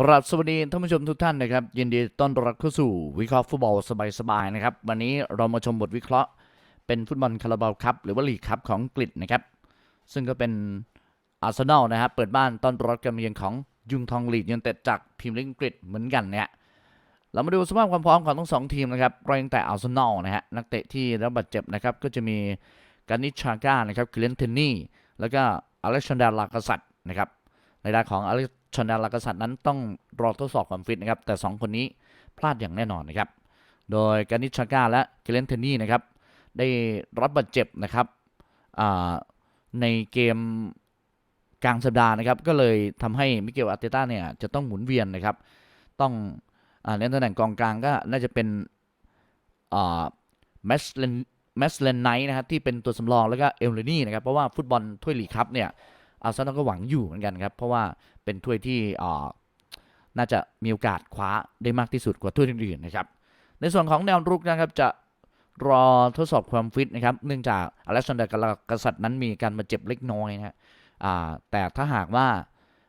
กราบสวัสดีท่านผู้ชมทุกท่านนะครับ ยินดีต้อนรับเข้าสู่วิเคราะห์ฟุตบอลสบายๆนะครับ วันนี้เรามาชมบทวิเคราะห์ เป็นฟุตบอลคาราบาวคัพหรือว่าลีกคัพของอังกฤษนะครับ ซึ่งก็เป็นอาร์เซนอลนะครับเปิดบ้านต้อนรับการมาเยือนของยุงทองลีดยูนเต็ดจากพรีเมียร์ลีกอังกฤษเหมือนกันเนี่ยเรามาดูสภาพความพร้อมของทั้งสองทีมนะครับเริ่มแต่อาร์เซนอลนะฮะนักเตะที่รับบาดเจ็บนะครับก็จะมีการนิชชาก้านะครับคิเลนเทนนี่แล้วก็อเล็กซานดราลากาสัตนะครับ ในด้านของอเล็กซานดาลากาสัตนั้นต้องรอทดสอบความฟิตนะครับ แต่ 2 คนนี้พลาดอย่างแน่นอนนะครับ โดยกานิชาก้าและเกเลนเทนนี่นะครับ ได้รับบาดเจ็บนะครับในเกมกลางสัปดาห์นะครับ ก็เลยทำให้มิเกลอาร์เตต้าเนี่ยจะต้องหมุนเวียนนะครับ ต้องอ่าเล่นตำแหน่งกองกลางก็น่าจะเป็นแมสเลนแมสเลนไนท์นะครับที่เป็นตัวสำรองแล้วก็เอลเลนี่นะครับเพราะว่าฟุตบอลถ้วยลีกครับเนี่ย อาร์เซนอลก็หวังอยู่เหมือนกันครับ เพราะว่าเป็นถ้วยที่น่าจะมีโอกาสคว้าได้มากที่สุดกว่าถ้วยอื่นๆนะครับ ในส่วนของแนวรุกนะครับจะรอทดสอบความฟิตนะครับ เนื่องจากอเล็กซานเดอร์กษัตริย์นั้นมีการมาเจ็บเล็กน้อยนะฮะแต่ถ้าหากว่า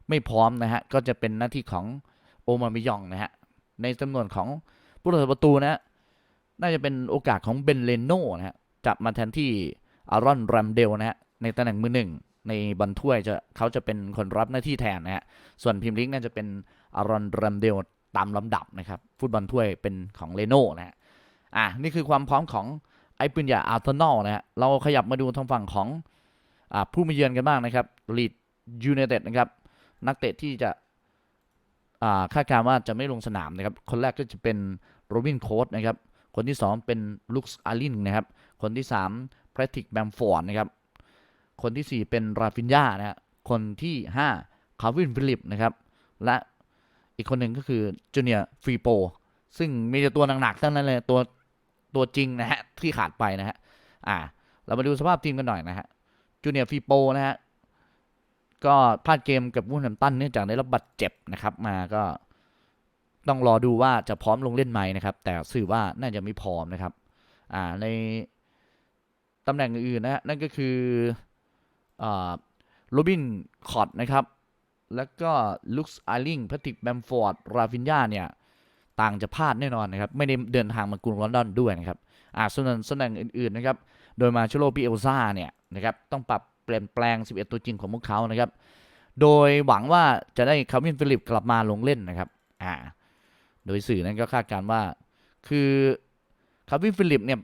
ไม่พร้อมนะฮะก็จะเป็นหน้าที่ของโอมามิยองนะฮะในจำนวนของผู้รักษาประตูนะฮะน่าจะเป็นโอกาสของเบนเลโน่นะฮะจะมาแทนที่อารอนแรมเดลนะฮะในตำแหน่งมือหนึ่ง ในบอลถ้วยจะเขาจะเป็นคนรับหน้าที่แทนนะฮะส่วนพิมลิกน่าจะเป็นอารอนรัมเดลตามลำดับนะครับ ฟุตบอลถ้วยเป็นของเลโน่นะฮะอะนี่คือความพร้อมของไอ้ปืนใหญ่อาร์เซนอลนะฮะเราขยับมาดูทางฝั่งของอ่าผู้มาเยือนกันบ้างนะครับลีดยูไนเต็ดนะครับนักเตะที่จะอ่าคาดการณ์ว่าจะไม่ลงสนามนะครับ คนแรกก็จะเป็นโรบินโคสนะครับคนที่สองเป็นลุคส์อารินนะครับคนที่สามแพทริกแบมฟอร์ดนะครับ คนที่ 4 เป็นราฟินยานะฮะคนที่5คาร์วินฟิลิปนะครับ และอีกคนหนึ่งก็คือจูเนียร์ฟรีโปซึ่งมีแต่ตัวหนักๆทั้งนั้นเลยตัวตัวจริงนะฮะที่ขาดไปนะฮะอ่า เรามาดูสภาพทีมกันหน่อยนะฮะจูเนียร์ฟรีโปนะฮะก็พลาดเกมกับวูลแฮมตันเนื่องจากได้รับบาดเจ็บนะครับ มาก็ต้องรอดูว่าจะพร้อมลงเล่นไหมนะครับ แต่สื่อว่าน่าจะไม่พร้อมนะครับ อ่าในตำแหน่งอื่นนะฮะนั่นก็คือ โรบินคอร์ดนะครับ แล้วก็ลุคส์ไอลิงแพทริกแบมฟอร์ด ราฟินยาเนี่ย ต่างจะพลาดแน่นอนนะครับ ไม่ได้เดินทางมากรุงลอนดอนด้วยนะครับอ่าส่วนตำแหน่งอื่นๆนะครับ โดยมาชโลปิเอลซ่าเนี่ยนะครับ ต้องปรับเปลี่ยนแปลง 11 ตัวจริงของพวกเขานะครับ โดยหวังว่าจะได้คาร์วินฟิลิปกลับมาลงเล่นนะครับอ่าโดยสื่อนั้นก็คาดการณ์ว่า คือคาร์วินฟิลิปเนี่ย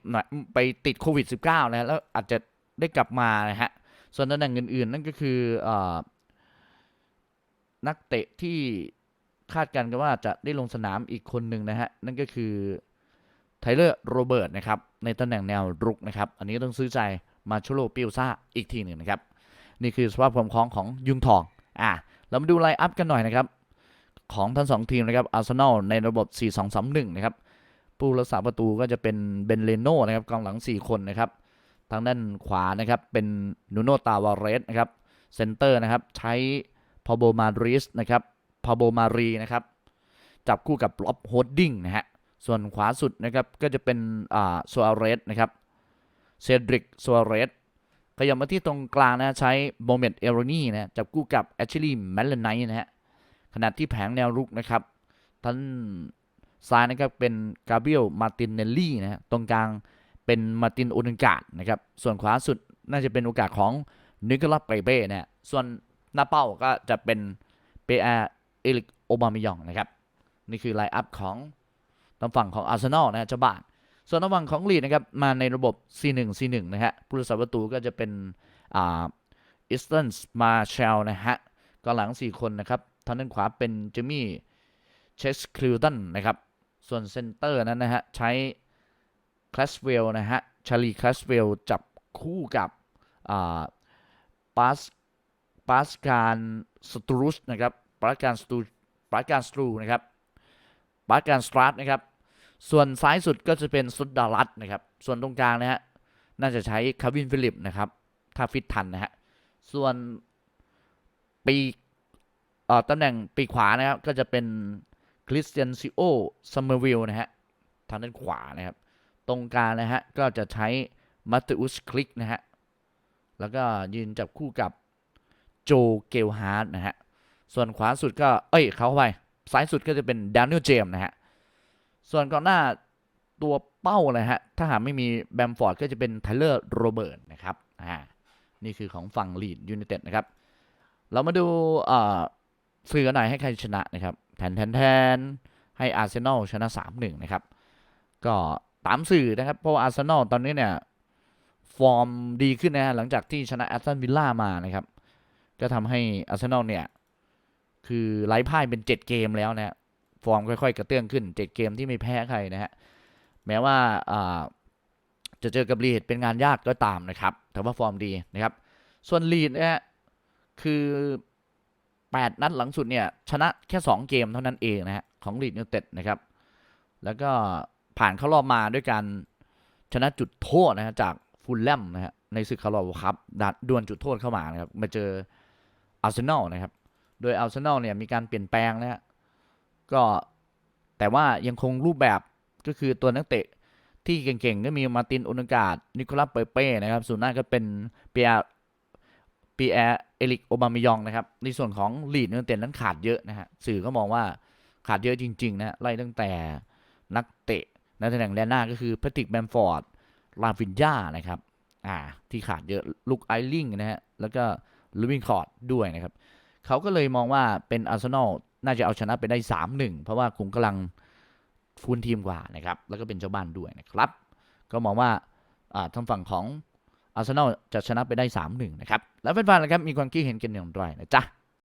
ไปติดโควิด -19 นะแล้วอาจจะได้กลับมานะฮะ ส่วนตำแหน่งอื่น ๆ นั่นก็คืออนักเตะที่คาดการณ์กันว่าจะได้ลงสนามอีกคนหนึ่งนะฮะ นั่นก็คือไทเลอร์โรเบิร์ตนะครับ ในตำแหน่งแนวรุกนะครับ อันนี้ต้องซื้อใจมาชโรปิลซาอีกทีหนึ่งนะครับ นี่คือสภาพความคล้องของยุงทอง อะเรามาดูไลน์อัพกันหน่อยนะครับ ของทั้งสองทีมนะครับอาร์เซนอลในระบบ 4-2-3-1 นะครับ ผู้รักษาประตูก็จะเป็นเบนเลโน่นะครับกองหลัง 4 คนนะครับ ทางด้านขวานะครับ เป็นนูโนตาวาเรสนะครับเซนเตอร์นะครับ ใช้พาโบมาริสนะครับพาโบมารีนะครับ จับคู่กับล็อบโฮดดิ้งนะฮะ ส่วนขวาสุดนะครับ ก็จะเป็นอ่าโซอาเรสนะครับเซดริกโซอาเรสขยับมาที่ตรงกลางนะใช้โมเมนต์เอโรนีนะจับคู่กับแอชลีย์แมลเลนไนนะฮะขณะที่แผงแนวรุกนะครับท่านซ้ายนะครับเป็นกาเบียลมาตินเนลลี่นะฮะตรงกลาง เป็นมารตินโอนิกาดนะครับ ส่วนขวาสุดน่าจะเป็นโอกาสของนิโคลัสเปเป้นะฮะส่วนหน้าเป้าก็จะเป็นเปอร์เอลิกโอบามายองนะครับ นี่คือไลน์อัพของทางฝั่งของอาร์เซนอลนะฮะเจ้าบ้านส่วนทางฝั่งของลีดนะครับมาในระบบ C1 C1 นะฮะผู้รักษาประตูก็จะเป็นอ่าอิสตันส์มาเชลนะฮะก็หลัง 4 คนนะครับทางด้านขวาเป็นเจมี่เชสคลิวตันนะครับ ส่วนเซนเตอร์นั้นนะฮะใช้ คลาสเวลนะฮะชาลีคลาสเวลจับคู่กับปาสปาสการสตูรูสนะครับปาสการสตูปาสการสตูนะครับปาสการสตรัตนะครับ ส่วนซ้ายสุดก็จะเป็นสุดดารัตนะครับ ส่วนตรงกลางนะฮะน่าจะใช้คาวินฟิลิปนะครับ ถ้าฟิตทันนะฮะส่วนปีตำแหน่งปีขวานะครับ ก็จะเป็นคริสเตียนซิโอซัมเมอร์วิลนะฮะทางด้านขวานะครับ ตรงกลางนะฮะ ก็จะใช้มัตตอุสคลิกนะฮะ แล้วก็ยืนจับคู่กับโจเกลฮาร์ดนะฮะ ส่วนขวาสุดก็ เอ้ย เขาไปซ้ายสุดก็จะเป็นแดเนียลเจมส์นะฮะ ส่วนก่อนหน้าตัวเป้าเลยฮะ ถ้าหากไม่มีแบมฟอร์ดก็จะเป็นไทเลอร์โรเบิร์ตนะครับ อ่า นี่คือของฝั่งลีดยู i นเต็ดนะครับ เรามาดูอ่าสื่อหน่อยให้ใครชนะนะครับ แทนแทนแทนให้อาร์เซนอลชนะ 3-1 นะครับ ก็ ตามสื่อนะครับ เพราะว่าอาร์เซนอลตอนนี้เนี่ย ฟอร์มดีขึ้นนะฮะหลังจากที่ชนะแอสตันวิลล่ามานะครับ ก็ทำให้อาร์เซนอลเนี่ย คือไร้พ่ายเป็น 7 เกมแล้วนะฮะฟอร์มค่อยๆ กระเตื้องขึ้น 7 เกมที่ไม่แพ้ใครนะฮะแม้ว่าจะเจอกับลีดเป็นงานยากก็ตามนะครับ แต่ว่าฟอร์มดีนะครับ ส่วนลีดนะฮะคือ 8 นัดหลังสุดเนี่ย ชนะแค่ 2 เกมเท่านั้นเองนะฮะของลีดยูเต็ดนะครับ แล้วก็ ผ่านเข้ารอบมาด้วยการชนะจุดโทษนะฮะจากฟูลแลมนะฮะในศึกคาร์ลครับดัดดวลจุดโทษเข้ามานะครับมาเจออาร์เซนอลนะครับ โดยอาร์เซนอลเนี่ยมีการเปลี่ยนแปลงนะฮะก็แต่ว่ายังคงรูปแบบก็คือตัวนักเตะที่เก่งๆ ก็มีมาตินโอนการ์ดนิโคลัสเปเป้นะครับส่วนหน้าก็เป็นเปียปีแอเอลิกโอบามายองนะครับ ในส่วนของลีดยูไนเต็ดนั้นขาดเยอะนะฮะสื่อก็มองว่าขาดเยอะจริงๆนะฮะไล่ตั้งแต่นักเตะ ในตำแหน่งแดนหน้าก็คือแพทริกแบมฟอร์ดลาฟินยานะครับอ่าที่ขาดเยอะลุกไอลิงนะฮะแล้วก็ลูวินคอร์ดด้วยนะครับเขาก็เลยมองว่าเป็นอาร์เซนอลน่าจะเอาชนะไปได้ 3-1 เพราะว่าคุมกำลังฟูลทีมกว่านะครับ แล้วก็เป็นเจ้าบ้านด้วยนะครับ ก็มองว่าอ่าทางฝั่งของอาร์เซนอลจะชนะไปได้ 3-1 นะครับ แล้วแฟนๆนะครับ มีความคิดเห็นกันอย่างไรนะจ๊ะ